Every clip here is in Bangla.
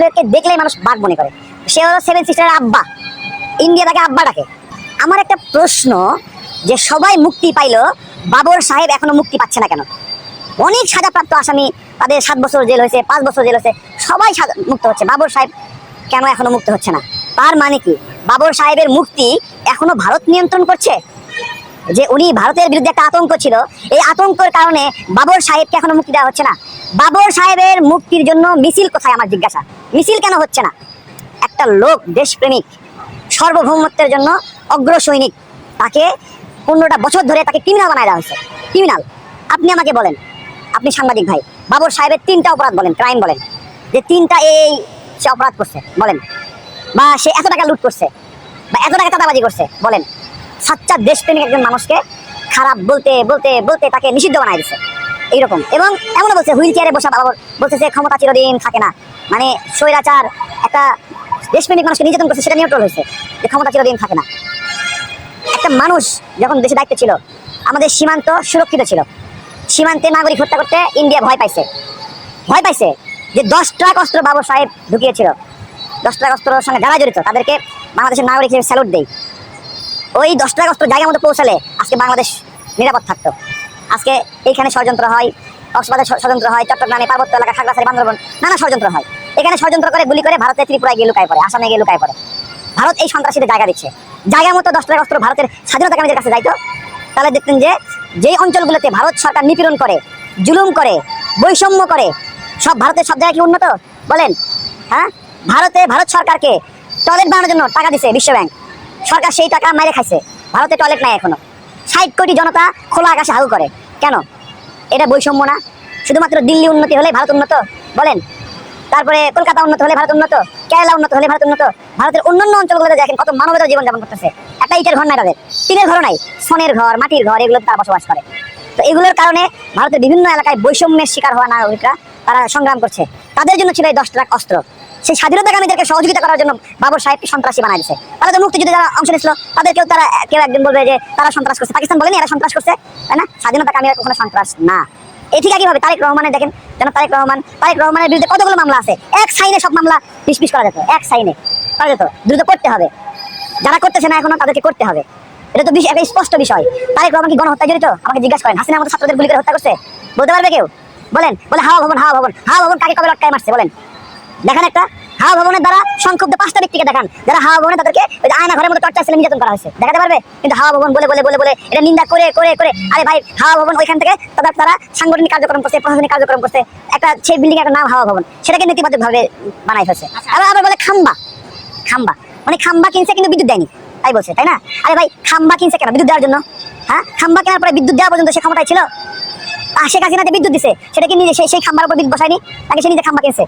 সাহেবকে দেখলেই মানুষ বাঘ মনে করে। সে হলো সেভেন সিস্টারের আব্বা। ইন্ডিয়া তাকে আব্বা ডাকে। আমার একটা প্রশ্ন যে সবাই মুক্তি পাইলো, বাবর সাহেব এখনও মুক্তি পাচ্ছে না কেন? অনেক সাজাপ্রাপ্ত আসামি তাদের সাত বছর জেল হয়েছে, পাঁচ বছর জেল হয়েছে, সবাই মুক্ত হচ্ছে। বাবর সাহেব কেন এখনও মুক্ত হচ্ছে না? তার মানে কি? বাবর সাহেবের মুক্তি এখনও ভারত নিয়ন্ত্রণ করছে? যে উনি ভারতের বিরুদ্ধে একটা আতঙ্ক ছিল, এই আতঙ্কের কারণে বাবর সাহেবকে এখনও মুক্তি দেওয়া হচ্ছে না। বাবর সাহেবের মুক্তির জন্য মিছিল কোথায় আমার জিজ্ঞাসা? মিছিল কেন হচ্ছে না? একটা লোক, দেশপ্রেমিক, সার্বভৌমত্বের জন্য অগ্র সৈনিক তাকে পনেরোটা বছর ধরে তাকে ক্রিমিনাল বানায় দেওয়া হয়েছে। ক্রিমিনাল আপনি আমাকে বলেন, আপনি সাংবাদিক ভাই, বাবর সাহেবের তিনটা অপরাধ বলেন ক্রাইম বলেন। যে তিনটা এই সে অপরাধ করছে, বলেন। বা সে এত টাকা লুট করছে, বা এত টাকা চাঁদাবাজি করছে, বলেন। সাচ্চা দেশপ্রেমিক একজন মানুষকে খারাপ বলতে বলতে বলতে তাকে নিষিদ্ধ বানায় দিছে। এইরকম এবং এমনও বলছে, হুইল চেয়ারে বসা বাবর বলছে যে ক্ষমতা চিরদিন থাকে না। মানে স্বৈরাচার একটা দেশপ্রেমিক মানুষকে নির্যাতন করছে, সেটা নিউট্রাল হয়েছে, যে ক্ষমতা চিরদিন থাকে না। একটা মানুষ যখন দেশে দায়িত্ব ছিল, আমাদের সীমান্ত সুরক্ষিত ছিল। সীমান্তে নাগরিক হত্যা করতে ইন্ডিয়া ভয় পাইছে। ভয় পাইছে যে দশ ট্রাক অস্ত্র বাবর সাহেব ঢুকিয়েছিল। দশ ট্রাক অস্ত্রের সঙ্গে যারা জড়িত, তাদেরকে বাংলাদেশের নাগরিক হিসেবে স্যালুট দেই। ওই দশ ট্রাক অস্ত্র জায়গা মতো পৌঁছালে আজকে বাংলাদেশ নিরাপদ থাকতো। আজকে এইখানে ষড়যন্ত্র হয় কক্সবাজার ষড়যন্ত্র হয়, চট্টগ্রামে পার্বত্য এলাকা, খাগড়াছড়ি, বান্দরবন, নানা ষড়যন্ত্র হয়। এখানে ষড়যন্ত্র করে, গুলি করে, ভারতে ত্রিপুরায় গিয়ে লুকায় পড়ে, আসামে গিয়ে লুকায় পড়ে। ভারত এই সন্ত্রাসীদের জায়গা দিচ্ছে। জায়গা মতো দশ ট্রাক অস্ত্র ভারতের স্বাধীনতা কামীদের কাছে যাইতো তাহলে দেখতেন যে, যেই অঞ্চলগুলোতে ভারত সরকার নিপীড়ন করে, জুলুম করে, বৈষম্য করে, সব ভারতের সব জায়গায় কি উন্নত? বলেন হ্যাঁ? ভারতে, ভারত সরকারকে টয়লেট বানানোর জন্য টাকা দিছে বিশ্ব ব্যাংক সরকার সেই টাকা মেরে খাইছে। ভারতে টয়লেট নাই এখনও। ষাট কোটি জনতা খোলা আকাশে হাউ করে। কেন? এটা বৈষম্য না। শুধুমাত্র দিল্লি উন্নতি হলে ভারত উন্নত? বলেন। তারপরে কলকাতা উন্নত হলে ভারত উন্নত? কেরালা উন্নত হলে ভারত উন্নত? ভারতের অন্যান্য অঞ্চলগুলোতে দেখেন, কত মানবেতর জীবনযাপন করতেছে। একটা ইটের ঘর নাই তাদের। টিনের ঘর নাই। সনের ঘর, মাটির ঘর, এগুলো তারা বসবাস করে। তো এগুলোর কারণে ভারতের বিভিন্ন এলাকায় বৈষম্যের শিকার হওয়া নাগরিকরা তারা সংগ্রাম করছে। তাদের জন্য ছিল এই দশ লাখ অস্ত্র। সেই স্বাধীনতাকামীদেরকে সহযোগিতা করার জন্য বাবর সাহেবকে সন্ত্রাসী বানাই দিছে। তাহলে তো মুক্তিযুদ্ধে যারা অংশ নিয়েছিল, তাদেরকেও তারা, কেউ একদিন বলবে যে তারা সন্ত্রাস করছে। পাকিস্তান বলেনি এরা সন্ত্রাস করছে, তাই না? স্বাধীনতাকামীরা কখনো সন্ত্রাস না। এই ঠিক একইভাবে তারেক রহমানের, দেখেন যেন তারেক রহমান, তারেক রহমানের বিরুদ্ধে কতগুলো মামলা আছে? এক সাইনে সব মামলা পিস করা যেত, এক সাইনে করা যেত। দ্রুত করতে হবে। যারা করতেছে না এখনও তাদেরকে করতে হবে। এটা তো একটা স্পষ্ট বিষয়। তারেক রহমান কি গণহত্যা জড়িত? আমাকে জিজ্ঞাসা করেন হাসিনা আমাদের ছাত্রদের গুলি করে হত্যা করছে? বলতে পারবে কেউ? বলেন, বলে হাওয়া ভবন হাওয়া ভবন হাওয়া ভবন কাকে কবে লটকায় মারছে? বলেন। দেখান একটা হাওয়া ভবনের দ্বারা সংক্ষুব্ধ পাঁচটা ব্যক্তিকে দেখান। যারা হাওয়া ভবনে তাদেরকে ওই আয়না ঘরের মতো টর্চার ছেলে নির্যাতন করা হয়েছে। দেখাতে পারবে? কিন্তু হাওয়া ভবন বলে বলে বলে বলে এটা নিন্দা করে করে করে। আরে ভাই হাওয়া ভবন ওইখান থেকে তাদের তারা সাংগঠনিক কার্যক্রম করছে প্রশাসনিক কার্যক্রম করছে। একটা সেই বিল্ডিং একটা নাম হাওয়া ভবন। সেটাকে নেতিবাচক ভাবে বানাই ফেলছে। আবার আবার বলে খাম্বা। খাম্বা। মানে খাম্বা কিনছে কিন্তু বিদ্যুৎ দেয়নি। তাই বলছে তাই না? আরে ভাই খাম্বা কিনছে কেন বিদ্যুৎ দেওয়ার জন্য? হ্যাঁ? খাম্বা কেনার পরে বিদ্যুৎ দেওয়া পর্যন্ত সে ক্ষমতায় ছিল? শেখ হাসিনা যে বিদ্যুৎ দিছে। সেটা কি নিজে সেই সেই খাম্বার উপর বিদ্যুৎ বসায়নি? তাকে সে নিজে খাম্বা কিনছে?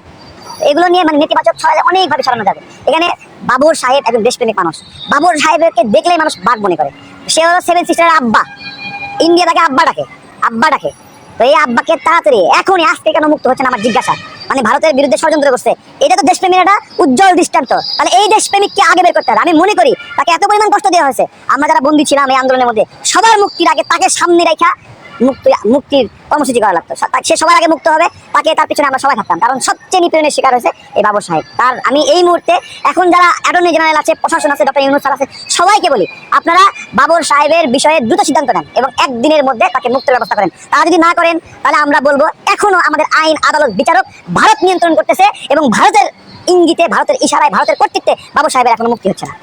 এগুলো নিয়ে মানে নেতিবাচক ছড়ালে অনেকভাবে ছড়ানো যাবে। এখানে বাবর সাহেব একজন দেশপ্রেমিক মানুষ। বাবর সাহেবকে দেখলেই মানুষ বাঘ মনে করে। সে হলো সেভেন সিস্টারের আব্বা। ইন্ডিয়া তাকে আব্বা ডাকে আব্বা ডাকে। তো এই আব্বাকে তাড়াতাড়ি, এখনই আজকে কেন মুক্ত হচ্ছে আমার জিজ্ঞাসা? মানে ভারতের বিরুদ্ধে ষড়যন্ত্র করছে। এটা তো দেশপ্রেমীর একটা উজ্জ্বল দৃষ্টান্ত। তাহলে এই দেশপ্রেমিককে আগে বের করতে হবে। আমি মনে করি তাকে এত পরিমাণ কষ্ট দেওয়া হয়েছে। আমরা যারা বন্দী ছিলাম এই আন্দোলনের মধ্যে, সবার মুক্তির আগে তাকে সামনে রেখা মুক্তি, মুক্তির কর্মসূচি করা লাগতো। সে সবার আগে মুক্ত হবে, তাকে তার পিছনে আমরা সবাই থাকতাম কারণ সবচেয়ে নিপীড়নের শিকার হয়েছে এই বাবর সাহেব। তার আমি এই মুহূর্তে এখন যারা অ্যাটর্নি জেনারেল আছে, প্রশাসন আছে, ডক্টর ইউনুস আছে, সবাইকে বলি, আপনারা বাবর সাহেবের বিষয়ে দ্রুত সিদ্ধান্ত নেন এবং একদিনের মধ্যে তাকে মুক্তের ব্যবস্থা করেন। তারা যদি না করেন, তাহলে আমরা বলব এখনও আমাদের আইন, আদালত, বিচারক ভারত নিয়ন্ত্রণ করতেছে এবং ভারতের ইঙ্গিতে, ভারতের ইশারায়, ভারতের কর্তৃত্বে বাবর সাহেবের এখনও মুক্তি হচ্ছে না।